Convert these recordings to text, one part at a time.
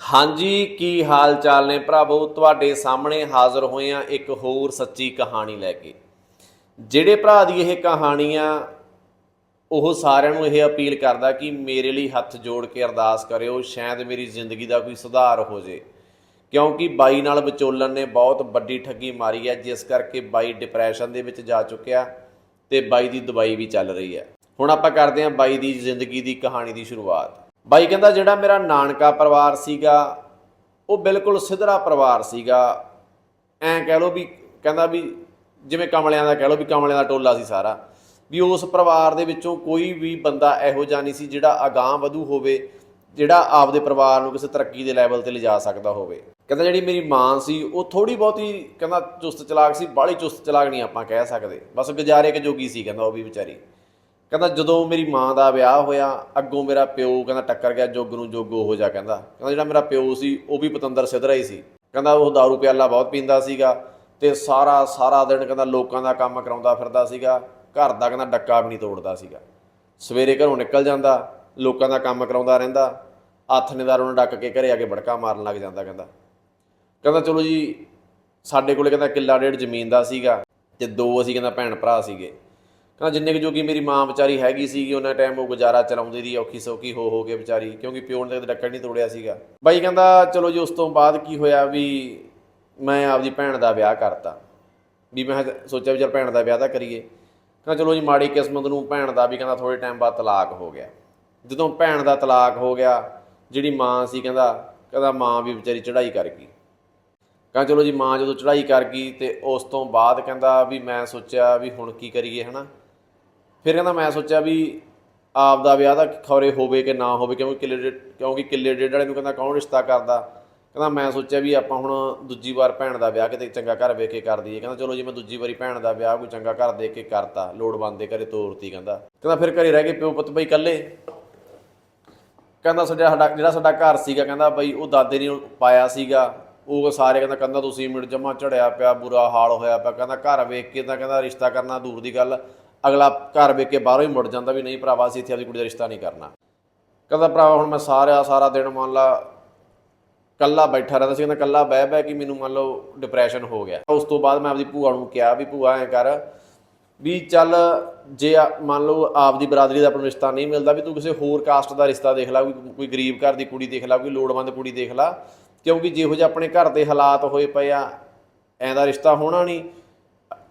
ਹਾਂਜੀ, ਕੀ ਹਾਲ ਚਾਲ ਨੇ? ਭਰਾਵੋ, ਤੁਹਾਡੇ ਸਾਹਮਣੇ ਹਾਜ਼ਰ ਹੋਏ ਆ ਇੱਕ ਹੋਰ ਸੱਚੀ ਕਹਾਣੀ ਲੈ ਕੇ। ਜਿਹੜੇ ਭਰਾ ਦੀ ਇਹ ਕਹਾਣੀ ਆ, ਉਹ ਸਾਰਿਆਂ ਨੂੰ ਇਹ ਅਪੀਲ ਕਰਦਾ ਕਿ ਮੇਰੇ ਲਈ ਹੱਥ ਜੋੜ ਕੇ ਅਰਦਾਸ ਕਰਿਓ, ਸ਼ਾਇਦ ਮੇਰੀ ਜ਼ਿੰਦਗੀ ਦਾ ਕੋਈ ਸੁਧਾਰ ਹੋ ਜੇ। ਕਿਉਂਕਿ ਬਾਈ ਨਾਲ ਵਿਚੋਲਨ ਨੇ ਬਹੁਤ ਵੱਡੀ ਠੱਗੀ ਮਾਰੀ ਹੈ, ਜਿਸ ਕਰਕੇ ਬਾਈ ਡਿਪਰੈਸ਼ਨ ਦੇ ਵਿੱਚ ਜਾ ਚੁੱਕਿਆ ਤੇ ਬਾਈ ਦੀ ਦਵਾਈ ਵੀ ਚੱਲ ਰਹੀ ਹੈ। ਹੁਣ ਆਪਾਂ ਕਰਦੇ ਹਾਂ ਬਾਈ ਦੀ ਜ਼ਿੰਦਗੀ ਦੀ ਕਹਾਣੀ ਦੀ ਸ਼ੁਰੂਆਤ। ਬਾਈ ਕਹਿੰਦਾ ਜਿਹੜਾ ਮੇਰਾ ਨਾਨਕਾ ਪਰਿਵਾਰ ਸੀਗਾ, ਉਹ ਬਿਲਕੁਲ ਸਿਧਰਾ ਪਰਿਵਾਰ ਸੀਗਾ। ਐਂ ਕਹਿ ਲਓ ਵੀ ਕਹਿੰਦਾ ਵੀ ਜਿਵੇਂ ਕਮਲਿਆਂ ਦਾ ਕਹਿ ਲਓ ਵੀ ਕਮਲਿਆਂ ਦਾ ਟੋਲਾ ਸੀ ਸਾਰਾ, ਵੀ ਉਸ ਪਰਿਵਾਰ ਦੇ ਵਿੱਚੋਂ ਕੋਈ ਵੀ ਬੰਦਾ ਇਹੋ ਜਿਹਾ ਨਹੀਂ ਸੀ ਜਿਹੜਾ ਅਗਾਹ ਵਧੂ ਹੋਵੇ, ਜਿਹੜਾ ਆਪਦੇ ਪਰਿਵਾਰ ਨੂੰ ਕਿਸੇ ਤਰੱਕੀ ਦੇ ਲੈਵਲ ਤੇ ਲਿਜਾ ਸਕਦਾ ਹੋਵੇ। ਕਹਿੰਦਾ ਜਿਹੜੀ ਮੇਰੀ ਮਾਂ ਸੀ, ਉਹ ਥੋੜੀ ਬਹੁਤੀ ਕਹਿੰਦਾ ਚੁਸਤ ਚਲਾਕ ਸੀ, ਬਾਹਲੀ ਚੁਸਤ ਚਲਾਕ ਨਹੀਂ ਆਪਾਂ ਕਹਿ ਸਕਦੇ। ਬਸ ਗੁਜ਼ਾਰੇ ਕੇ ਜੋਗੀ ਸੀ, ਕਹਿੰਦਾ ਉਹ ਵੀ ਵਿਚਾਰੀ। ਕਹਿੰਦਾ ਜਦੋਂ ਮੇਰੀ ਮਾਂ ਦਾ ਵਿਆਹ ਹੋਇਆ, ਅੱਗੋਂ ਮੇਰਾ ਪਿਓ ਕਹਿੰਦਾ ਟੱਕਰ ਗਿਆ, ਜੋਗ ਨੂੰ ਜੋਗੋ ਹੋ ਜਾ ਕਹਿੰਦਾ। ਕਹਿੰਦਾ ਜਿਹੜਾ ਮੇਰਾ ਪਿਓ ਸੀ, ਉਹ ਵੀ ਪਤੰਦਰ ਸਿਧਰਾ ਹੀ ਸੀ। ਕਹਿੰਦਾ ਉਹ दारू ਪਿਆਲਾ ਬਹੁਤ ਪੀਂਦਾ ਸੀਗਾ ਤੇ ਸਾਰਾ ਸਾਰਾ ਦਿਨ ਕਹਿੰਦਾ ਲੋਕਾਂ ਦਾ ਕੰਮ ਕਰਾਉਂਦਾ ਫਿਰਦਾ ਸੀਗਾ, ਘਰ ਦਾ ਕਹਿੰਦਾ ਡੱਕਾ ਵੀ ਨਹੀਂ ਤੋੜਦਾ ਸੀਗਾ। ਸਵੇਰੇ ਘਰੋਂ ਨਿਕਲ ਜਾਂਦਾ, ਲੋਕਾਂ ਦਾ ਕੰਮ ਕਰਾਉਂਦਾ ਰਹਿੰਦਾ ਆਥਣੇਦਾਰ ਨੂੰ ਡੱਕ ਕੇ ਘਰੇ ਆ ਕੇ ਬੜਕਾ ਮਾਰਨ ਲੱਗ ਜਾਂਦਾ ਕਹਿੰਦਾ। ਕਹਿੰਦਾ ਚਲੋ ਜੀ, ਸਾਡੇ ਕੋਲੇ ਕਹਿੰਦਾ ਕਿੱਲਾ ਡੇਢ ਜ਼ਮੀਨ ਦਾ ਸੀਗਾ ਤੇ ਦੋ ਅਸੀਂ ਕਹਿੰਦਾ ਭੈਣ ਭਰਾ ਸੀਗੇ। ਕਹਿੰਦਾ ਜਿੰਨੇ ਕੁ ਕਿ ਮੇਰੀ ਮਾਂ ਵਿਚਾਰੀ ਹੈਗੀ ਸੀਗੀ, ਉਹਨਾਂ ਟਾਈਮ ਉਹ ਗੁਜ਼ਾਰਾ ਚਲਾਉਂਦੀ ਰਹੀ, ਔਖੀ ਸੌਖੀ ਹੋ ਹੋ ਕੇ ਵਿਚਾਰੀ, ਕਿਉਂਕਿ ਪਿਓ ਨੇ ਤਾਂ ਡੱਕਾ ਨਹੀਂ ਤੋੜਿਆ ਸੀਗਾ। ਬਾਈ ਕਹਿੰਦਾ, ਚਲੋ ਜੀ, ਉਸ ਤੋਂ ਬਾਅਦ ਕੀ ਹੋਇਆ ਵੀ ਮੈਂ ਆਪਦੀ ਭੈਣ ਦਾ ਵਿਆਹ ਕਰਤਾ। ਵੀ ਮੈਂ ਕਿਹਾ ਸੋਚਿਆ ਵੀ ਚਲ ਭੈਣ ਦਾ ਵਿਆਹ ਤਾਂ ਕਰੀਏ। ਕਹਿੰਦਾ, ਚਲੋ ਜੀ, ਮਾੜੀ ਕਿਸਮਤ ਨੂੰ ਭੈਣ ਦਾ ਵੀ ਕਹਿੰਦਾ ਥੋੜੇ ਟਾਈਮ ਬਾਅਦ ਤਲਾਕ ਹੋ ਗਿਆ। ਜਦੋਂ ਭੈਣ ਦਾ ਤਲਾਕ ਹੋ ਗਿਆ, ਜਿਹੜੀ ਮਾਂ ਸੀ, ਕਹਿੰਦਾ ਕਹਿੰਦਾ ਮਾਂ ਵੀ ਵਿਚਾਰੀ ਚੜ੍ਹਾਈ ਕਰ ਗਈ। ਕਹਿੰਦਾ, ਚਲੋ ਜੀ, ਮਾਂ ਜਦੋਂ ਚੜ੍ਹਾਈ ਕਰ ਗਈ ਤੇ ਉਸ ਤੋਂ ਬਾਅਦ ਕਹਿੰਦਾ ਵੀ ਮੈਂ ਸੋਚਿਆ ਵੀ ਹੁਣ ਕੀ ਕਰੀਏ, ਹਨਾ? ਫਿਰ ਕਹਿੰਦਾ ਮੈਂ ਸੋਚਿਆ ਵੀ ਆਪ ਦਾ ਵਿਆਹ ਤਾਂ ਖੌਰੇ ਹੋਵੇ ਕਿ ਨਾ ਹੋਵੇ, ਕਿਉਂਕਿ ਕਿੱਲੇ ਡੇਢ, ਕਿਉਂਕਿ ਕਿੱਲੇ ਡੇਢ ਵਾਲੇ ਨੂੰ ਕਹਿੰਦਾ ਕੌਣ ਰਿਸ਼ਤਾ ਕਰਦਾ? ਕਹਿੰਦਾ ਮੈਂ ਸੋਚਿਆ ਵੀ ਆਪਾਂ ਹੁਣ ਦੂਜੀ ਵਾਰ ਭੈਣ ਦਾ ਵਿਆਹ ਕਿਤੇ ਚੰਗਾ ਘਰ ਵੇਖ ਕੇ ਕਰ ਦਈਏ। ਕਹਿੰਦਾ ਚਲੋ ਜੇ, ਮੈਂ ਦੂਜੀ ਵਾਰੀ ਭੈਣ ਦਾ ਵਿਆਹ ਕੋਈ ਚੰਗਾ ਘਰ ਦੇਖ ਕੇ ਕਰਤਾ, ਲੋੜਵੰਦ ਦੇ ਘਰੇ ਤੋਰਤੀ ਕਹਿੰਦਾ। ਕਹਿੰਦਾ ਫਿਰ ਘਰੇ ਰਹਿ ਕੇ ਪਿਓ ਪੁੱਤ ਬਈ ਇਕੱਲੇ। ਕਹਿੰਦਾ ਸਾਡਾ ਸਾਡਾ, ਜਿਹੜਾ ਸਾਡਾ ਘਰ ਸੀਗਾ, ਕਹਿੰਦਾ ਬਈ ਉਹ ਦਾਦੇ ਨੇ ਪਾਇਆ ਸੀਗਾ। ਉਹ ਸਾਰੇ ਕਹਿੰਦਾ ਕਹਿੰਦਾ ਤੁਸੀਂ ਮਿੰਟ ਜਮਾ ਚੜਿਆ ਪਿਆ, ਬੁਰਾ ਹਾਲ ਹੋਇਆ ਪਿਆ। ਕਹਿੰਦਾ ਘਰ ਵੇਖ ਕੇ ਤਾਂ ਕਹਿੰਦਾ ਰਿਸ਼ਤਾ ਕਰਨਾ ਦੂਰ ਦੀ ਗੱਲ। ਅਗਲਾ ਘਰ ਵੇਖ ਕੇ ਬਾਹਰੋਂ ਹੀ ਮੁੜ ਜਾਂਦਾ ਵੀ ਨਹੀਂ ਭਰਾਵਾ, ਅਸੀਂ ਇੱਥੇ ਆਪਦੀ ਕੁੜੀ ਦਾ ਰਿਸ਼ਤਾ ਨਹੀਂ ਕਰਨਾ। ਕਹਿੰਦਾ, ਭਰਾਵਾ, ਹੁਣ ਮੈਂ ਸਾਰਿਆ ਸਾਰਾ ਦਿਨ ਮੰਨ ਲਾ ਕੱਲਾ ਬੈਠਾ ਰਹਿੰਦਾ ਸੀ। ਕਹਿੰਦਾ ਕੱਲਾ ਬਹਿ ਬਹਿ ਕੇ ਮੈਨੂੰ ਮੰਨ ਲਓ ਡਿਪਰੈਸ਼ਨ ਹੋ ਗਿਆ। ਉਸ ਤੋਂ ਬਾਅਦ ਮੈਂ ਆਪਦੀ ਭੂਆ ਨੂੰ ਕਿਹਾ ਵੀ, ਭੂਆ, ਐ ਕਰ ਵੀ ਚੱਲ ਜੇ ਆ- ਮੰਨ ਲਓ ਆਪਦੀ ਬਰਾਦਰੀ ਦਾ ਆਪਣਾ ਰਿਸ਼ਤਾ ਨਹੀਂ ਮਿਲਦਾ ਵੀ ਤੂੰ ਕਿਸੇ ਹੋਰ ਕਾਸਟ ਦਾ ਰਿਸ਼ਤਾ ਦੇਖ ਲੈ, ਕੋਈ ਕੋਈ ਗਰੀਬ ਘਰ ਦੀ ਕੁੜੀ ਦੇਖ ਲੈ, ਕੋਈ ਲੋੜਵੰਦ ਕੁੜੀ ਦੇਖ ਲੈ। ਕਿਉਂਕਿ ਜਿਹੋ ਜਿਹੇ ਆਪਣੇ ਘਰ ਦੇ ਹਾਲਾਤ ਹੋਏ ਪਏ ਆ, ਐਂ ਦਾ ਰਿਸ਼ਤਾ ਹੋਣਾ ਨਹੀਂ।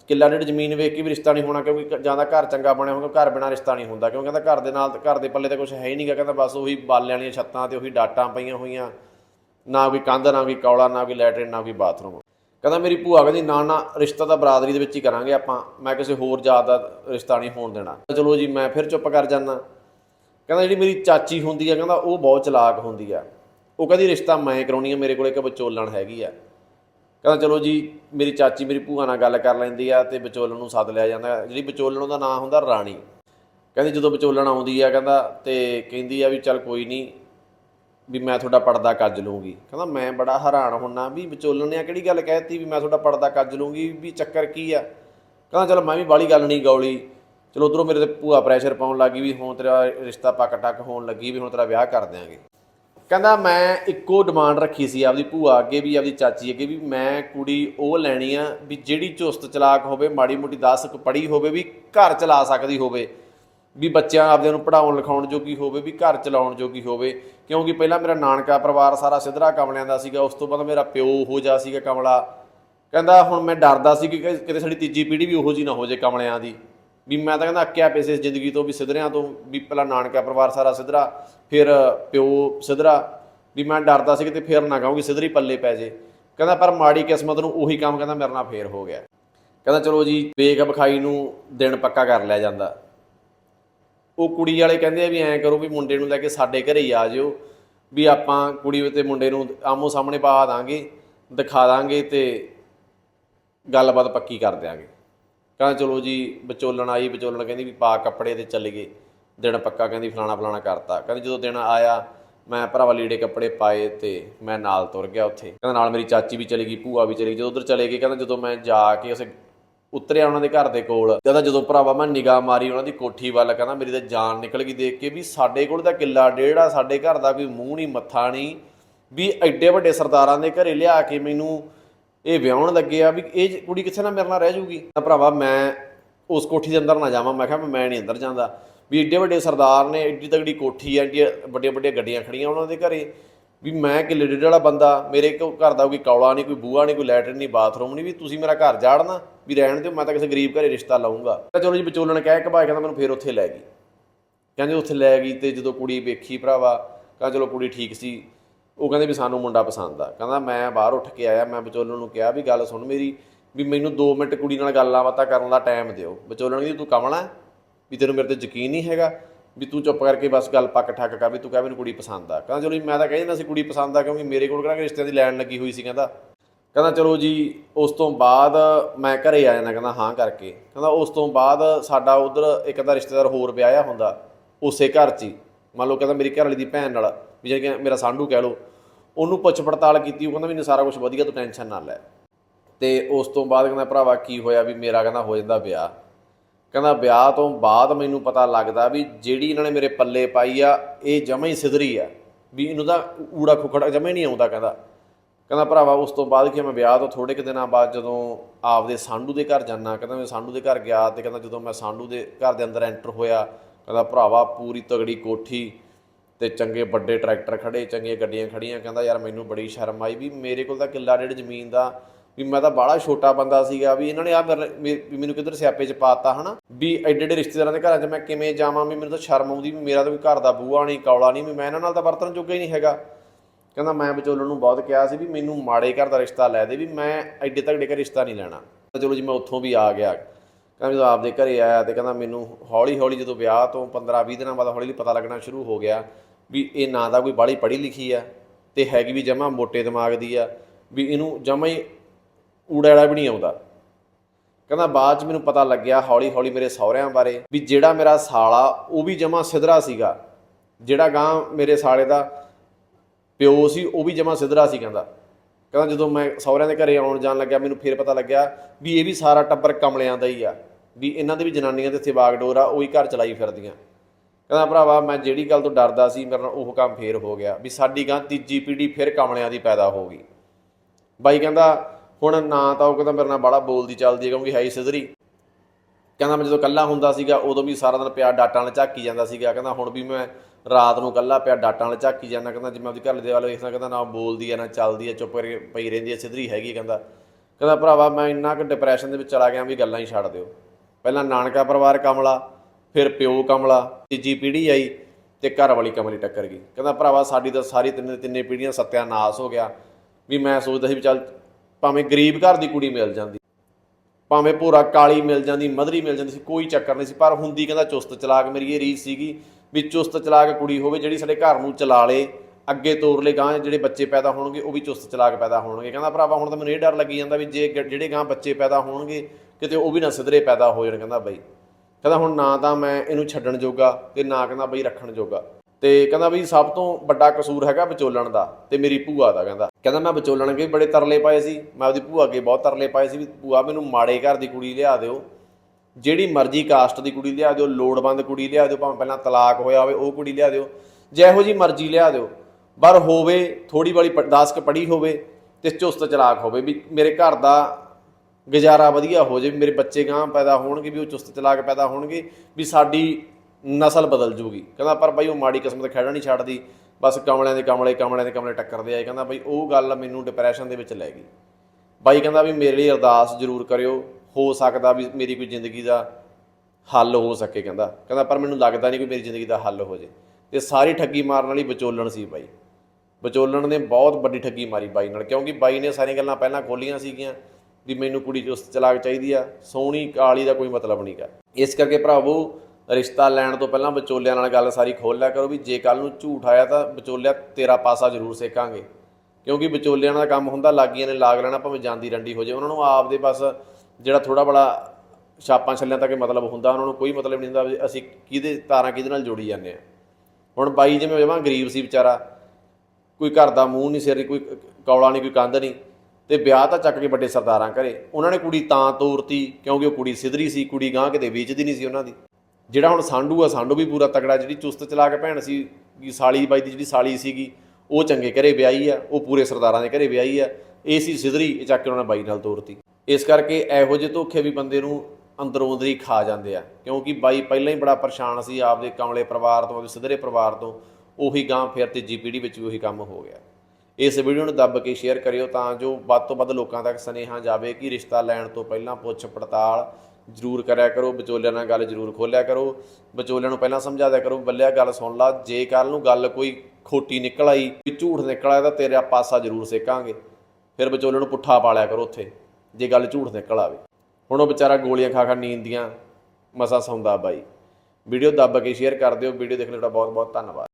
ਕਿੱਲਾ ਡੇਢ ਜ਼ਮੀਨ ਵੇਖ ਕੇ ਵੀ ਰਿਸ਼ਤਾ ਨਹੀਂ ਹੋਣਾ ਕਿਉਂਕਿ ਜਾਂ ਤਾਂ ਘਰ ਚੰਗਾ ਬਣਿਆ ਹੋਊਗਾ, ਘਰ ਬਿਨਾਂ ਰਿਸ਼ਤਾ ਨਹੀਂ ਹੁੰਦਾ। ਕਿਉਂਕਿ ਕਹਿੰਦਾ ਘਰ ਦੇ ਨਾਲ ਘਰ ਦੇ ਪੱਲੇ ਤੇ ਕੁਝ ਹੈ ਹੀ ਨਹੀਂਗਾ ਕਹਿੰਦਾ ਬਸ ਉਹੀ ਬਾਲਿਆਂ ਵਾਲੀਆਂ ਛੱਤਾਂ ਤੇ ਉਹੀ ਡਾਟਾਂ ਪਈਆਂ ਹੋਈਆਂ। ਨਾ ਕੋਈ ਕੰਧ, ਨਾ ਕੋਈ ਕੌਲਾ, ਨਾ ਕੋਈ ਲੈਟਰਨ, ਨਾ ਕੋਈ ਬਾਥਰੂਮ। ਕਹਿੰਦਾ ਮੇਰੀ ਭੂਆ ਕਹਿੰਦੀ, ਨਾ ਨਾ, ਰਿਸ਼ਤਾ ਤਾਂ ਬਰਾਦਰੀ ਦੇ ਵਿੱਚ ਹੀ ਕਰਾਂਗੇ ਆਪਾਂ। ਮੈਂ ਕਿਸੇ ਹੋਰ ਜਾਤ ਦਾ ਰਿਸ਼ਤਾ ਨਹੀਂ ਹੋਣ ਦੇਣਾ। ਚਲੋ ਜੀ, ਮੈਂ ਫਿਰ ਚੁੱਪ ਕਰ ਜਾਂਦਾ। ਕਹਿੰਦਾ ਜਿਹੜੀ ਮੇਰੀ ਚਾਚੀ ਹੁੰਦੀ ਆ, ਕਹਿੰਦਾ ਉਹ ਬਹੁਤ ਚਲਾਕ ਹੁੰਦੀ ਆ। ਉਹ ਕਹਿੰਦੀ, ਰਿਸ਼ਤਾ ਮੈਂ ਕਰਾਉਣੀ ਆ, ਮੇਰੇ ਕੋਲ ਇੱਕ ਵਿਚੋਲਣ ਹੈਗੀ ਆ। ਕਹਿੰਦਾ ਚਲੋ ਜੀ, ਮੇਰੀ ਚਾਚੀ ਮੇਰੀ ਭੂਆ ਨਾਲ ਗੱਲ ਕਰ ਲੈਂਦੀ ਆ ਤੇ ਵਿਚੋਲਣ ਨੂੰ ਸੱਦ ਲਿਆ ਜਾਂਦਾ। ਜਿਹੜੀ ਵਿਚੋਲਣ ਉਹਦਾ ਨਾਂ ਹੁੰਦਾ ਰਾਣੀ। ਕਹਿੰਦੀ ਜਦੋਂ ਵਿਚੋਲਣ ਆਉਂਦੀ ਆ ਕਹਿੰਦਾ ਤੇ ਕਹਿੰਦੀ ਆ ਵੀ ਚੱਲ ਕੋਈ ਨਹੀਂ ਵੀ ਮੈਂ ਤੁਹਾਡਾ ਪਰਦਾ ਕੱਜ ਲੂੰਗੀ ਕਹਿੰਦਾ ਮੈਂ ਬੜਾ ਹੈਰਾਨ ਹੁੰਨਾ ਵੀ ਵਿਚੋਲਣ ਨੇ ਆ ਕਿਹੜੀ ਗੱਲ ਕਹਿਤੀ ਵੀ ਮੈਂ ਤੁਹਾਡਾ ਪਰਦਾ ਕੱਜ ਲੂੰਗੀ ਵੀ ਚੱਕਰ ਕੀ ਆ? ਕਹਿੰਦਾ ਚਲ ਮੈਂ ਵੀ ਬਾਲੀ ਗੱਲ ਨਹੀਂ ਗੌਲੀ। ਚਲੋ ਉਧਰੋਂ ਮੇਰੇ ਤੇ ਭੂਆ ਪ੍ਰੈਸ਼ਰ ਪਾਉਣ ਲੱਗੀ ਵੀ ਹੁਣ ਤੇਰਾ ਰਿਸ਼ਤਾ ਪੱਕ ਟੱਕ ਹੋਣ ਲੱਗੀ, ਵੀ ਹੁਣ ਤੇਰਾ ਵਿਆਹ ਕਰ ਦਿਆਂਗੇ। ਕਹਿੰਦਾ ਮੈਂ ਇੱਕੋ ਡਿਮਾਂਡ ਰੱਖੀ ਸੀ, ਆਪਦੀ ਭੂਆ ਅੱਗੇ ਵੀ, ਆਪਦੀ ਚਾਚੀ ਅੱਗੇ ਵੀ, ਮੈਂ ਕੁੜੀ ਉਹ ਲੈਣੀ ਆ ਵੀ ਜਿਹੜੀ ਚੁਸਤ ਚਲਾਕ ਹੋਵੇ, ਮਾੜੀ ਮੋਟੀ 10 ਕੁ ਪੜ੍ਹੀ ਹੋਵੇ ਵੀ ਘਰ ਚਲਾ ਸਕਦੀ ਹੋਵੇ, ਵੀ ਬੱਚਿਆਂ ਆਪਦੇ ਨੂੰ ਪੜਾਉਣ ਲਿਖਾਉਣ ਜੋਗੀ ਹੋਵੇ, ਵੀ ਘਰ ਚਲਾਉਣ ਜੋਗੀ ਹੋਵੇ, ਕਿਉਂਕਿ ਪਹਿਲਾਂ ਮੇਰਾ ਨਾਨਕਾ ਪਰਿਵਾਰ ਸਾਰਾ ਸਿਧਰਾ ਕਮਲਿਆਂ ਦਾ ਸੀਗਾ, ਉਸ ਤੋਂ ਬਾਅਦ ਮੇਰਾ ਪਿਓ ਹੋ ਜਾ ਸੀਗਾ ਕਮਲਾ। ਕਹਿੰਦਾ ਹੁਣ ਮੈਂ ਡਰਦਾ ਸੀ ਕਿ ਕਿ- ਕਿਤੇ ਸਾਡੀ ਤੀਜੀ ਪੀੜ੍ਹੀ ਵੀ ਉਹੋ ਜੀ ਨਾ ਹੋ ਜੇ ਕਮਲਿਆਂ ਦੀ। ਵੀ ਮੈਂ ਤਾਂ ਕਹਿੰਦਾ ਅੱਕਿਆ ਪੈਸੇ ਇਸ ਜ਼ਿੰਦਗੀ ਤੋਂ ਵੀ ਸਿਧਰਿਆਂ ਤੋਂ, ਵੀ ਪਹਿਲਾਂ ਨਾਨਕਾ ਪਰਿਵਾਰ ਸਾਰਾ ਸਿਧਰਾ, ਫਿਰ ਪਿਓ ਸਿਧਰਾ, ਵੀ ਮੈਂ ਡਰਦਾ ਸੀ ਕਿ ਤੇ ਫਿਰ ਨਾ ਕਹੂੰਗੀ ਸਿਧਰੀ ਪੱਲੇ ਪੈ ਜੇ। ਕਹਿੰਦਾ ਪਰ ਮਾੜੀ ਕਿਸਮਤ ਨੂੰ ਉਹੀ ਕੰਮ ਕਹਿੰਦਾ ਮੇਰੇ ਨਾਲ ਫੇਰ ਹੋ ਗਿਆ। ਕਹਿੰਦਾ ਚਲੋ ਜੀ, ਬੇਕ ਵਿਖਾਈ ਨੂੰ ਦਿਨ ਪੱਕਾ ਕਰ ਲਿਆ ਜਾਂਦਾ। ਉਹ ਕੁੜੀ ਵਾਲੇ ਕਹਿੰਦੇ ਆ ਵੀ ਐਂ ਕਰੋ ਵੀ ਮੁੰਡੇ ਨੂੰ ਲੈ ਕੇ ਸਾਡੇ ਘਰੇ ਹੀ ਆ ਜਿਓ, ਵੀ ਆਪਾਂ ਕੁੜੀ ਤੇ ਮੁੰਡੇ ਨੂੰ ਆਮੋ ਸਾਹਮਣੇ ਪਾ ਦਾਂਗੇ, ਦਿਖਾ ਦਾਂਗੇ ਤੇ ਗੱਲਬਾਤ ਪੱਕੀ ਕਰ ਦਿਆਂਗੇ। ਕਹਿੰਦਾ ਚਲੋ ਜੀ, ਵਿਚੋਲਣ ਆਈ, ਵਿਚੋਲਣ ਕਹਿੰਦੀ ਵੀ ਪਾ ਕੱਪੜੇ ਤੇ ਚੱਲ ਗਏ। ਦਿਨ ਪੱਕਾ ਕਹਿੰਦੀ ਫਲਾਣਾ ਫਲਾਣਾ ਕਰਤਾ। ਕਹਿੰਦੀ ਜਦੋਂ ਦਿਨ ਆਇਆ, ਮੈਂ ਭਰਾਵਾ ਲੀੜੇ ਕੱਪੜੇ ਪਾਏ ਤੇ ਮੈਂ ਨਾਲ ਤੁਰ ਗਿਆ ਉੱਥੇ। ਕਹਿੰਦਾ ਨਾਲ ਮੇਰੀ ਚਾਚੀ ਵੀ ਚਲੀ ਗਈ, ਭੂਆ ਵੀ ਚਲੀ ਗਈ। ਜਦੋਂ ਉਧਰ ਚਲੇ ਗਏ, ਕਹਿੰਦਾ ਜਦੋਂ ਮੈਂ ਜਾ ਕੇ ਉਸੇ ਉਤਰਿਆ ਉਹਨਾਂ ਦੇ ਘਰ ਦੇ ਕੋਲ, ਕਹਿੰਦਾ ਜਦੋਂ ਭਰਾਵਾ ਮੈਂ ਨਿਗਾਹ ਮਾਰੀ ਉਹਨਾਂ ਦੀ ਕੋਠੀ ਵੱਲ, ਕਹਿੰਦਾ ਮੇਰੀ ਤਾਂ ਜਾਨ ਨਿਕਲ ਗਈ ਦੇਖ ਕੇ ਵੀ ਸਾਡੇ ਕੋਲ ਤਾਂ ਕਿੱਲਾ ਡੇਢ ਆ, ਸਾਡੇ ਘਰ ਦਾ ਕੋਈ ਮੂੰਹ ਨਹੀਂ ਮੱਥਾ ਨਹੀਂ ਵੀ ਐਡੇ ਵੱਡੇ ਸਰਦਾਰਾਂ ਦੇ ਘਰੇ ਲਿਆ ਕੇ ਮੈਨੂੰ ਇਹ ਵਿਆਹਣ ਲੱਗੇ ਆ ਵੀ ਇਹ ਜ- ਕੁੜੀ ਕਿੱਥੇ ਨਾ ਮੇਰੇ ਨਾਲ ਰਹਿ ਜੂਗੀ। ਤਾਂ ਭਰਾਵਾ ਮੈਂ ਉਸ ਕੋਠੀ ਦੇ ਅੰਦਰ ਨਾ ਜਾਵਾਂ। ਮੈਂ ਕਿਹਾ ਵੀ ਮੈਂ ਨਹੀਂ ਅੰਦਰ ਜਾਂਦਾ। ਵੀ ਏਡੇ ਵੱਡੇ ਸਰਦਾਰ ਨੇ, ਏਡੀ ਤਗੜੀ ਕੋਠੀ ਆ, ਏਡੀਆਂ ਵੱਡੀਆਂ ਵੱਡੀਆਂ ਗੱਡੀਆਂ ਖੜੀਆਂ ਉਹਨਾਂ ਦੇ ਘਰੇ। ਵੀ ਮੈਂ ਕਿੱਲੇ ਡੇਢ ਵਾਲਾ ਬੰਦਾ, ਮੇਰੇ ਕੋ ਘਰ ਦਾ ਕੋਈ ਕੌਲਾ ਨਹੀਂ, ਕੋਈ ਬੂਹਾ ਨਹੀਂ, ਕੋਈ ਲੈਟਰਨ ਨਹੀਂ, ਬਾਥਰੂਮ ਨਹੀਂ, ਵੀ ਤੁਸੀਂ ਮੇਰਾ ਘਰ ਜਾੜਨਾ, ਵੀ ਰਹਿਣ ਦਿਓ, ਮੈਂ ਤਾਂ ਕਿਸੇ ਗਰੀਬ ਘਰੇ ਰਿਸ਼ਤਾ ਲਾਉਂਗਾ ਤਾਂ ਚਲੋ ਜੀ ਵਿਚੋਲਣ ਕਹਿ ਕੇ ਭਾਈ ਕਹਿੰਦਾ ਮੈਨੂੰ ਫੇਰ ਉੱਥੇ ਲੈ ਗਈ। ਕਹਿੰਦੇ ਉੱਥੇ ਲੈ ਗਈ ਤੇ ਜਦੋਂ ਕੁੜੀ ਵੇਖੀ ਭਰਾਵਾ, ਕਹਿੰਦਾ ਚਲੋ ਕੁੜੀ ਠੀਕ ਸੀ। ਉਹ ਕਹਿੰਦੇ ਵੀ ਸਾਨੂੰ ਮੁੰਡਾ ਪਸੰਦ ਆ। ਕਹਿੰਦਾ ਮੈਂ ਬਾਹਰ ਉੱਠ ਕੇ ਆਇਆ, ਮੈਂ ਵਿਚੋਲਣ ਨੂੰ ਕਿਹਾ ਵੀ ਗੱਲ ਸੁਣ ਮੇਰੀ, ਵੀ ਮੈਨੂੰ 2 ਮਿੰਟ ਕੁੜੀ ਨਾਲ ਗੱਲਾਂ ਬਾਤਾਂ ਕਰਨ ਦਾ ਟਾਈਮ ਦਿਓ। ਵਿਚੋਲਣ ਕਹਿੰਦੀ, ਤੂੰ ਕਮਲਾ ਵੀ ਤੈਨੂੰ ਮੇਰੇ ਤੇ ਯਕੀਨ ਨਹੀਂ ਹੈਗਾ ਵੀ ਤੂੰ ਚੁੱਪ ਕਰਕੇ ਬਸ ਗੱਲ ਪੱਕ ਠੱਕ ਕਰ ਵੀ ਤੂੰ ਕਹਿ ਮੈਨੂੰ ਕੁੜੀ ਪਸੰਦ ਆ। ਕਹਿੰਦਾ ਚਲੋ ਜੀ, ਮੈਂ ਤਾਂ ਕਹਿ ਦਿੰਦਾ ਸੀ ਕੁੜੀ ਪਸੰਦ ਆ ਕਿਉਂਕਿ ਮੇਰੇ ਕੋਲ ਕਿਹੜਾ ਰਿਸ਼ਤਿਆਂ ਦੀ ਲੈਣ ਲੱਗੀ ਹੋਈ ਸੀ ਕਹਿੰਦਾ। ਕਹਿੰਦਾ ਚਲੋ ਜੀ, ਉਸ ਤੋਂ ਬਾਅਦ ਮੈਂ ਘਰੇ ਆ ਜਾਂਦਾ ਕਹਿੰਦਾ ਹਾਂ ਕਰਕੇ। ਕਹਿੰਦਾ ਉਸ ਤੋਂ ਬਾਅਦ ਸਾਡਾ ਉਧਰ ਇੱਕ ਦਾ ਰਿਸ਼ਤੇਦਾਰ ਹੋਰ ਵਿਆਹਿਆ ਹੁੰਦਾ ਉਸੇ ਘਰ 'ਚ ਹੀ। ਮੰਨ ਲਓ ਕਹਿੰਦਾ ਮੇਰੀ ਘਰ ਵਾਲੀ ਦੀ ਭੈਣ ਨਾਲ ਵੀ ਜਿਹੜਾ ਕਿ ਮੇਰਾ ਸਾਂਢੂ ਕਹਿ ਲਓ, ਉਹਨੂੰ ਪੁੱਛ ਪੜਤਾਲ ਕੀਤੀ, ਉਹ ਕਹਿੰਦਾ ਮੈਨੂੰ ਸਾਰਾ ਕੁਝ ਵਧੀਆ, ਤੂੰ ਟੈਨਸ਼ਨ ਨਾ ਲੈ। ਤੇ ਉਸ ਤੋਂ ਬਾਅਦ ਕਹਿੰਦਾ, ਭਰਾਵਾ, ਕੀ ਹੋਇਆ ਵੀ ਮੇਰਾ ਕਹਿੰਦਾ ਹੋ ਜਾਂਦਾ ਵਿਆਹ। ਕਹਿੰਦਾ, ਵਿਆਹ ਤੋਂ ਬਾਅਦ ਮੈਨੂੰ ਪਤਾ ਲੱਗਦਾ ਵੀ ਜਿਹੜੀ ਇਹਨਾਂ ਨੇ ਮੇਰੇ ਪੱਲੇ ਪਾਈ ਆ, ਇਹ ਜਮਾ ਹੀ ਸਿਧਰੀ ਆ। ਵੀ ਇਹਨੂੰ ਤਾਂ ਊੜਾ ਖੁਖੜਾ ਜਮਾ ਹੀ ਨਹੀਂ ਆਉਂਦਾ ਕਹਿੰਦਾ। ਕਹਿੰਦਾ, ਭਰਾਵਾ, ਉਸ ਤੋਂ ਬਾਅਦ ਕਿ ਮੈਂ ਵਿਆਹ ਤੋਂ ਥੋੜੇ ਕੁ ਦਿਨਾਂ ਬਾਅਦ ਜਦੋਂ ਆਪਦੇ ਸਾਂਢੂ ਦੇ ਘਰ ਜਾਣਾ ਕਹਿੰਦਾ ਮੈਂ ਸਾਂਢੂ ਦੇ ਘਰ ਗਿਆ ਤੇ ਕਹਿੰਦਾ ਜਦੋਂ ਮੈਂ ਸਾਂਢੂ ਦੇ ਘਰ ਦੇ ਅੰਦਰ ਐਂਟਰ ਹੋਇਆ, ਕਹਿੰਦਾ, ਭਰਾਵਾ, ਪੂਰੀ ਤਗੜੀ ਕੋਠੀ ਤੇ ਚੰਗੇ ਵੱਡੇ ਟਰੈਕਟਰ ਖੜੇ, ਚੰਗੀਆਂ ਗੱਡੀਆਂ ਖੜੀਆਂ, ਕਹਿੰਦਾ ਯਾਰ ਮੈਨੂੰ ਬੜੀ ਸ਼ਰਮ ਆਈ ਵੀ ਮੇਰੇ ਕੋਲ ਤਾਂ ਕਿੱਲਾ ਡੇਢ ਜ਼ਮੀਨ ਦਾ, ਵੀ ਮੈਂ ਤਾਂ ਬਾਹਲਾ ਛੋਟਾ ਬੰਦਾ ਸੀਗਾ, ਵੀ ਇਹਨਾਂ ਨੇ ਆ ਮੈਨੂੰ ਕਿੱਧਰ ਸਿਆਪੇ 'ਚ ਪਾਤਾ ਹਨਾ? ਵੀ ਐਡੇ ਐਡੇ ਰਿਸ਼ਤੇਦਾਰਾਂ ਦੇ ਘਰਾਂ 'ਚ ਮੈਂ ਕਿਵੇਂ ਜਾਵਾਂ, ਵੀ ਮੈਨੂੰ ਤਾਂ ਸ਼ਰਮ ਆਉਂਦੀ, ਵੀ ਮੇਰਾ ਤਾਂ ਵੀ ਘਰ ਦਾ ਬੂਆ ਨਹੀਂ, ਕੌਲਾ ਨਹੀਂ, ਵੀ ਮੈਂ ਇਹਨਾਂ ਨਾਲ ਤਾਂ ਵਰਤਣ ਜੋਗਾ ਹੀ ਨਹੀਂ ਹੈਗਾ। ਕਹਿੰਦਾ ਮੈਂ ਵਿਚੋਲਣ ਨੂੰ ਬਹੁਤ ਕਿਹਾ ਸੀ ਵੀ ਮੈਨੂੰ ਮਾੜੇ ਘਰ ਦਾ ਰਿਸ਼ਤਾ ਲੈ ਦੇ, ਵੀ ਮੈਂ ਐਡੇ ਤਗੜੇ ਘਰ ਰਿਸ਼ਤਾ ਨਹੀਂ ਲੈਣਾ। ਚਲੋ ਜੀ ਮੈਂ ਉੱਥੋਂ ਵੀ ਆ ਗਿਆ। ਕਹਿੰਦਾ ਜਦੋਂ ਆਪਦੇ ਘਰੇ ਆਇਆ ਤੇ ਕਹਿੰਦਾ ਮੈਨੂੰ ਹੌਲੀ ਹੌਲੀ ਜਦੋਂ ਵਿਆਹ ਤੋਂ 15 20 ਦਿਨਾਂ ਬਾਅਦ ਹੌਲੀ ਹੌਲੀ ਪਤਾ ਲੱਗਣਾ ਸ਼ੁਰੂ ਹੋ ਗਿਆ ਵੀ ਇਹ ਨਾ ਤਾਂ ਕੋਈ ਬਾਹਲੀ ਪੜ੍ਹੀ ਲਿਖੀ ਆ ਤੇ ਹੈਗੀ ਵੀ ਜਮਾ ਮੋਟੇ ਦਿਮਾਗ ਦੀ ਆ ਵੀ ਇਹਨੂੰ ਜਮਾ ਹੀ ਊੜਾ ਵੀ ਨਹੀਂ ਆਉਂਦਾ। ਕਹਿੰਦਾ ਬਾਅਦ ਚ ਮੈਨੂੰ ਪਤਾ ਲੱਗਿਆ ਹੌਲੀ ਹੌਲੀ ਮੇਰੇ ਸਹੁਰਿਆਂ ਬਾਰੇ ਵੀ ਜਿਹੜਾ ਮੇਰਾ ਸਾਲਾ ਉਹ ਵੀ ਜਮਾ ਸਿਧਰਾ ਸੀਗਾ। ਜਿਹੜਾ ਗਾਂ ਮੇਰੇ ਸਾਲੇ ਦਾ ਪਿਓ ਸੀ ਉਹ ਵੀ ਜਮਾ ਸਿਧਰਾ ਸੀ ਕਹਿੰਦਾ। ਕਹਿੰਦਾ ਜਦੋਂ ਮੈਂ ਸਹੁਰਿਆਂ ਦੇ ਘਰੇ ਆਉਣ ਜਾਣ ਲੱਗਿਆ ਮੈਨੂੰ ਫਿਰ ਪਤਾ ਲੱਗਿਆ ਵੀ ਇਹ ਵੀ ਸਾਰਾ ਟੱਬਰ ਕਮਲਿਆਂ ਦਾ ਹੀ ਆ। ਵੀ ਇਹਨਾਂ ਦੇ ਵੀ ਜਨਾਨੀਆਂ ਦੇ ਇੱਥੇ ਬਾਗਡੋਰ ਆ, ਉਹੀ ਘਰ ਚਲਾਈ ਫਿਰਦੀਆਂ। ਕਹਿੰਦਾ, ਭਰਾਵਾ, ਮੈਂ ਜਿਹੜੀ ਗੱਲ ਤੋਂ ਡਰਦਾ ਸੀ, ਮੇਰੇ ਨਾਲ ਉਹ ਕੰਮ ਫੇਰ ਹੋ ਗਿਆ, ਵੀ ਸਾਡੀ ਗਾਂ ਤੀਜੀ ਪੀੜ੍ਹੀ ਫਿਰ ਕਮਲਿਆਂ ਦੀ ਪੈਦਾ ਹੋ ਗਈ। ਬਾਈ ਕਹਿੰਦਾ, ਹੁਣ ਨਾ ਤਾਂ ਉਹ ਕਹਿੰਦਾ ਮੇਰੇ ਨਾਲ ਬੜਾ ਬੋਲਦੀ ਚੱਲਦੀ ਹੈ ਕਿਉਂਕਿ ਹੈ ਹੀ ਸਿਧਰੀ। ਕਹਿੰਦਾ, ਮੈਂ ਜਦੋਂ ਕੱਲਾ ਹੁੰਦਾ ਸੀਗਾ, ਉਦੋਂ ਵੀ ਸਾਰਾ ਦਿਨ ਪਿਆ ਡਾਟਾਂ ਨਾਲ ਝਾਕੀ ਜਾਂਦਾ ਸੀਗਾ। ਕਹਿੰਦਾ, ਹੁਣ ਵੀ ਮੈਂ ਰਾਤ ਨੂੰ ਕੱਲਾ ਪਿਆ ਡਾਟਾਂ ਨਾਲ ਝਾਕੀ ਜਾਂਦਾ। ਕਹਿੰਦਾ ਜਿਵੇਂ ਆਪਦੀ ਘਰ ਦੇ ਵਾਲੇ ਵੇਖਦਾ, ਕਹਿੰਦਾ, ਨਾ ਬੋਲਦੀ ਹੈ ਨਾ ਚੱਲਦੀ ਹੈ ਚੁੱਪ ਕਰਕੇ ਪਈ ਰਹਿੰਦੀ ਹੈ ਸਿਧਰੀ ਹੈਗੀ ਕਹਿੰਦਾ ਕਹਿੰਦਾ, ਭਰਾਵਾ, ਮੈਂ ਇੰਨਾ ਕੁ ਡਿਪਰੈਸ਼ਨ ਦੇ ਵਿੱਚ ਚਲਾ ਗਿਆ, ਵੀ ਗੱਲਾਂ ਹੀ ਛੱਡ ਦਿਓ। ਪਹਿਲਾਂ ਨਾਨਕਾ ਪਰਿਵਾਰ ਕਮਲਾ, ਫਿਰ ਪਿਓ ਕਮਲਾ, ਤੀਜੀ ਪੀੜ੍ਹੀ ਆਈ ਤੇ ਘਰ ਵਾਲੀ ਕਮਲੀ ਟੱਕਰ ਗਈ। ਕਹਿੰਦਾ, ਭਰਾਵਾ, ਸਾਡੀ ਤਾਂ ਸਾਰੀ ਤਿੰਨੇ ਤਿੰਨੇ ਪੀੜ੍ਹੀਆਂ ਸਤਿਆਨਾਸ਼ ਹੋ ਗਿਆ। ਵੀ ਮੈਂ ਸੋਚਦਾ ਸੀ ਵੀ ਚੱਲ ਭਾਵੇਂ ਗਰੀਬ ਘਰ ਦੀ ਕੁੜੀ ਮਿਲ ਜਾਂਦੀ, ਭਾਵੇਂ ਭੋਰਾ ਕਾਲੀ ਮਿਲ ਜਾਂਦੀ, ਮਧਰੀ ਮਿਲ ਜਾਂਦੀ ਸੀ, ਕੋਈ ਚੱਕਰ ਨਹੀਂ ਸੀ। ਪਰ ਹੁੰਦੀ ਕਹਿੰਦਾ, ਚੁਸਤ ਚਲਾਕ ਮੇਰੀ ਇਹ ਰੀਤ ਸੀਗੀ ਵੀ ਚੁਸਤ ਚਲਾਕ ਕੁੜੀ ਹੋਵੇ ਜਿਹੜੀ ਸਾਡੇ ਘਰ ਨੂੰ ਚਲਾ ਲੇ, ਅੱਗੇ ਤੋਰ ਲੇ ਗਾਂ ਜਿਹੜੇ ਬੱਚੇ ਪੈਦਾ ਹੋਣਗੇ, ਉਹ ਵੀ ਚੁਸਤ ਚਲਾਕ ਪੈਦਾ ਹੋਣਗੇ। ਕਹਿੰਦਾ, ਭਰਾਵਾ, ਹੁਣ ਤਾਂ ਮੈਨੂੰ ਇਹ ਡਰ ਲੱਗੀ ਜਾਂਦਾ ਵੀ ਜੇ ਜਿਹੜੇ ਗਾਂ ਬੱਚੇ ਪੈਦਾ ਹੋਣਗੇ ਕਿਤੇ ਉਹ ਵੀ ਨਾ ਸਿਧਰੇ ਪੈਦਾ ਹੋ ਜਾਣ, ਕਹਿੰਦਾ ਬਈ। ਕਹਿੰਦਾ ਹੁਣ ਨਾ ਤਾਂ ਮੈਂ ਇਹਨੂੰ ਛੱਡਣ ਜੋਗਾ ਤੇ ਨਾ ਕਹਿੰਦਾ ਬਈ ਰੱਖਣ ਜੋਗਾ। ਤੇ ਕਹਿੰਦਾ ਬਈ ਸਭ ਤੋਂ ਵੱਡਾ ਕਸੂਰ ਹੈਗਾ ਵਿਚੋਲਣ ਦਾ ਤੇ ਮੇਰੀ ਭੂਆ ਦਾ, ਕਹਿੰਦਾ। ਕਹਿੰਦਾ ਮੈਂ ਵਿਚੋਲਣ ਅੱਗੇ ਬੜੇ ਤਰਲੇ ਪਾਏ ਸੀ, ਮੈਂ ਉਹਦੀ ਭੂਆ ਅੱਗੇ ਬਹੁਤ ਤਰਲੇ ਪਾਏ ਸੀ ਵੀ ਭੂਆ ਮੈਨੂੰ ਮਾੜੇ ਘਰ ਦੀ ਕੁੜੀ ਲਿਆ ਦਿਓ। ਜਿਹੜੀ ਮਰਜ਼ੀ ਕਾਸਟ ਦੀ ਕੁੜੀ ਲਿਆ ਦਿਓ, ਲੋੜਵੰਦ ਕੁੜੀ ਲਿਆ ਦਿਓ, ਭਾਵੇਂ ਪਹਿਲਾਂ ਤਲਾਕ ਹੋਇਆ ਹੋਵੇ, ਉਹ ਕੁੜੀ ਲਿਆ ਦਿਓ। ਜਿਹੋ ਜੀ ਮਰਜ਼ੀ ਲਿਆ ਦਿਓ। ਪਰ ਹੋਵੇ ਥੋੜੀ ਵਾਲੀ 10 ਕ ਪੜ੍ਹੀ ਹੋਵੇ ਤੇ ਚੁਸਤ ਚਲਾਕ ਹੋਵੇ ਵੀ ਮੇਰੇ ਘਰ ਦਾ ਗੁਜ਼ਾਰਾ ਵਧੀਆ ਹੋ ਜਾਵੇ, ਮੇਰੇ ਬੱਚੇ ਗਾਂ ਪੈਦਾ ਹੋਣਗੇ, ਵੀ ਉਹ ਚੁਸਤ ਚਲਾਕ ਪੈਦਾ ਹੋਣਗੇ, ਵੀ ਸਾਡੀ ਨਸਲ ਬਦਲ ਜੂਗੀ। ਕਹਿੰਦਾ, ਪਰ ਬਾਈ ਉਹ ਮਾੜੀ ਕਿਸਮਤ ਖਹਿੜਾ ਨਹੀਂ ਛੱਡਦੀ, ਬਸ ਕਮਲਿਆਂ ਦੇ ਕਮਲੇ, ਕਮਲਿਆਂ ਦੇ ਕਮਲੇ ਟੱਕਰਦੇ ਆਏ ਕਹਿੰਦਾ, ਬਾਈ ਉਹ ਗੱਲ ਮੈਨੂੰ ਡਿਪਰੈਸ਼ਨ ਦੇ ਵਿੱਚ ਲੈ ਗਈ। ਬਾਈ ਕਹਿੰਦਾ ਵੀ ਮੇਰੇ ਲਈ ਅਰਦਾਸ ਜ਼ਰੂਰ ਕਰਿਓ, ਹੋ ਸਕਦਾ ਵੀ ਮੇਰੀ ਕੋਈ ਜ਼ਿੰਦਗੀ ਦਾ ਹੱਲ ਹੋ ਸਕੇ, ਕਹਿੰਦਾ। ਕਹਿੰਦਾ, ਪਰ ਮੈਨੂੰ ਲੱਗਦਾ ਨਹੀਂ ਕੋਈ ਮੇਰੀ ਜ਼ਿੰਦਗੀ ਦਾ ਹੱਲ ਹੋ ਜੇ। ਤੇ ਸਾਰੀ ਠੱਗੀ ਮਾਰਨ ਵਾਲੀ ਵਿਚੋਲਣ ਸੀ ਬਾਈ। ਵਿਚੋਲਣ ਨੇ ਬਹੁਤ ਵੱਡੀ ਠੱਗੀ ਮਾਰੀ ਬਾਈ ਨਾਲ, ਕਿਉਂਕਿ ਬਾਈ ਨੇ ਸਾਰੀਆਂ ਗੱਲਾਂ ਪਹਿਲਾਂ ਖੋਲੀਆਂ ਸੀਗੀਆਂ। ਵੀ ਮੈਨੂੰ ਕੁੜੀ ਉਸ ਚਲਾਕ ਚਾਹੀਦੀ ਆ, ਸੋਹਣੀ ਕਾਲੀ ਦਾ ਕੋਈ ਮਤਲਬ ਨਹੀਂਗਾ ਇਸ ਕਰਕੇ ਭਰਾਵੋ, ਰਿਸ਼ਤਾ ਲੈਣ ਤੋਂ ਪਹਿਲਾਂ ਵਿਚੋਲਿਆਂ ਨਾਲ ਗੱਲ ਸਾਰੀ ਖੋਲ ਲਿਆ ਕਰੋ ਵੀ ਜੇ ਕੱਲ ਨੂੰ ਝੂਠ ਆਇਆ ਤਾਂ ਵਿਚੋਲਿਆ ਤੇਰਾ ਪਾਸਾ ਜ਼ਰੂਰ ਸੇਕਾਂਗੇ। ਕਿਉਂਕਿ ਵਿਚੋਲਿਆਂ ਦਾ ਕੰਮ ਹੁੰਦਾ, ਲਾਗੀਆਂ ਨੇ ਲਾਗ ਲੈਣਾ, ਭਾਵੇਂ ਜਾਂਦੀ ਰੰਡੀ ਹੋ ਜਾਏ ਉਹਨਾਂ ਨੂੰ ਆਪ ਦੇ ਬਸ ਜਿਹੜਾ ਥੋੜਾ ਬੜਾ ਛਾਪਾਂ ਛੱਲਿਆਂ ਤੱਕ ਮਤਲਬ ਹੁੰਦਾ, ਉਹਨਾਂ ਨੂੰ ਕੋਈ ਮਤਲਬ ਨਹੀਂ ਹੁੰਦਾ ਵੀ ਅਸੀਂ ਕਿਹਦੇ ਤਾਰਾਂ ਕਿਹਦੇ ਨਾਲ ਜੋੜੀ ਜਾਂਦੇ ਆ। ਹੁਣ ਬਾਈ ਜਿਵੇਂ ਜਮਾਂ ਗਰੀਬ ਸੀ ਵਿਚਾਰਾ, ਕੋਈ ਘਰ ਦਾ ਮੂੰਹ ਨਹੀਂ ਸਿਰ ਕੋਈ ਕੌਲਾ ਨਹੀਂ ਕੋਈ ਕੰਧ ਨਹੀਂ ਤੇ ਵਿਆਹ ਤਾਂ ਚੱਕ ਕੇ ਵੱਡੇ ਸਰਦਾਰਾਂ ਘਰੇ। ਉਹਨਾਂ ਨੇ ਕੁੜੀ ਤਾਂ ਤੋਰਤੀ, ਕਿਉਂਕਿ ਉਹ ਕੁੜੀ ਸਿਧਰੀ ਸੀ, ਕੁੜੀ ਗਾਂ ਕਿਤੇ ਵੇਚਦੀ ਨਹੀਂ ਸੀ ਉਹਨਾਂ ਦੀ। ਜਿਹੜਾ ਹੁਣ ਸਾਂਡੂ ਆ, ਸਾਂਡੂ ਵੀ ਪੂਰਾ ਤਕੜਾ, ਜਿਹੜੀ ਚੁਸਤ ਚਲਾ ਕੇ ਭੈਣ ਸੀ ਸਾਲੀ ਬਾਈ ਦੀ ਜਿਹੜੀ ਸਾਲੀ ਸੀਗੀ, ਉਹ ਚੰਗੇ ਘਰੇ ਵਿਆਹੀ ਆ, ਉਹ ਪੂਰੇ ਸਰਦਾਰਾਂ ਦੇ ਘਰੇ ਵਿਆਹੀ ਆ। ਇਹ ਸੀ ਸਿਧਰੀ, ਇਹ ਚੱਕ ਕੇ ਉਹਨਾਂ ਨੇ ਬਾਈ ਨਾਲ ਤੋਰਤੀ। ਇਸ ਕਰਕੇ ਇਹੋ ਜਿਹੇ ਧੋਖੇ ਵੀ ਬੰਦੇ ਨੂੰ ਅੰਦਰੋਂ ਅੰਦਰ ਹੀ ਖਾ ਜਾਂਦੇ ਆ, ਕਿਉਂਕਿ ਬਾਈ ਪਹਿਲਾਂ ਹੀ ਬੜਾ ਪਰੇਸ਼ਾਨ ਸੀ ਆਪਦੇ ਕਮਲੇ ਪਰਿਵਾਰ ਤੋਂ, ਆਪਦੇ ਸਿਧਰੇ ਪਰਿਵਾਰ ਤੋਂ, ਉਹੀ ਗਾਂ ਫਿਰ ਤੀਜੀ ਪੀੜ੍ਹੀ ਵਿੱਚ ਵੀ ਉਹੀ ਕੰਮ ਹੋ ਗਿਆ। ਇਸ ਵੀਡੀਓ ਨੂੰ ਦੱਬ ਕੇ ਸ਼ੇਅਰ ਕਰਿਓ ਤਾਂ ਜੋ ਵੱਧ ਤੋਂ ਵੱਧ ਲੋਕਾਂ ਤੱਕ ਸੁਨੇਹਾ ਜਾਵੇ ਕਿ ਰਿਸ਼ਤਾ ਲੈਣ ਤੋਂ ਪਹਿਲਾਂ ਪੁੱਛ ਪੜਤਾਲ ਜ਼ਰੂਰ ਕਰਿਆ ਕਰੋ, ਵਿਚੋਲਿਆਂ ਨਾਲ ਗੱਲ ਜ਼ਰੂਰ ਖੋਲਿਆ ਕਰੋ, ਵਿਚੋਲਿਆਂ ਨੂੰ ਪਹਿਲਾਂ ਸਮਝਾ ਦਿਆ ਕਰੋ, ਬੱਲਿਆ ਗੱਲ ਸੁਣ ਲਾ, ਜੇ ਕੱਲ ਨੂੰ ਗੱਲ ਕੋਈ ਖੋਟੀ ਨਿਕਲ ਆਈ, ਕੋਈ ਝੂਠ ਨਿਕਲ ਆਇਆ ਤਾਂ ਤੇਰਾ ਪਾਸਾ ਜ਼ਰੂਰ ਸੇਕਾਂਗੇ। ਫਿਰ ਵਿਚੋਲੇ ਨੂੰ ਪੁੱਠਾ ਪਾਲਿਆ ਕਰੋ ਉੱਥੇ, ਜੇ ਗੱਲ ਝੂਠ ਨਿਕਲ ਆਵੇ। ਹੁਣ ਉਹ ਵਿਚਾਰਾ ਗੋਲੀਆਂ ਖਾ ਖਾ ਨੀਂਦ ਦੀਆਂ ਮਸਾ ਸੌਂਦਾ ਬਾਈ। ਵੀਡੀਓ ਦੱਬ ਕੇ ਸ਼ੇਅਰ ਕਰ ਦਿਓ, ਵੀਡੀਓ ਦੇਖਣ ਲਈ ਤੁਹਾਡਾ ਬਹੁਤ ਬਹੁਤ ਧੰਨਵਾਦ।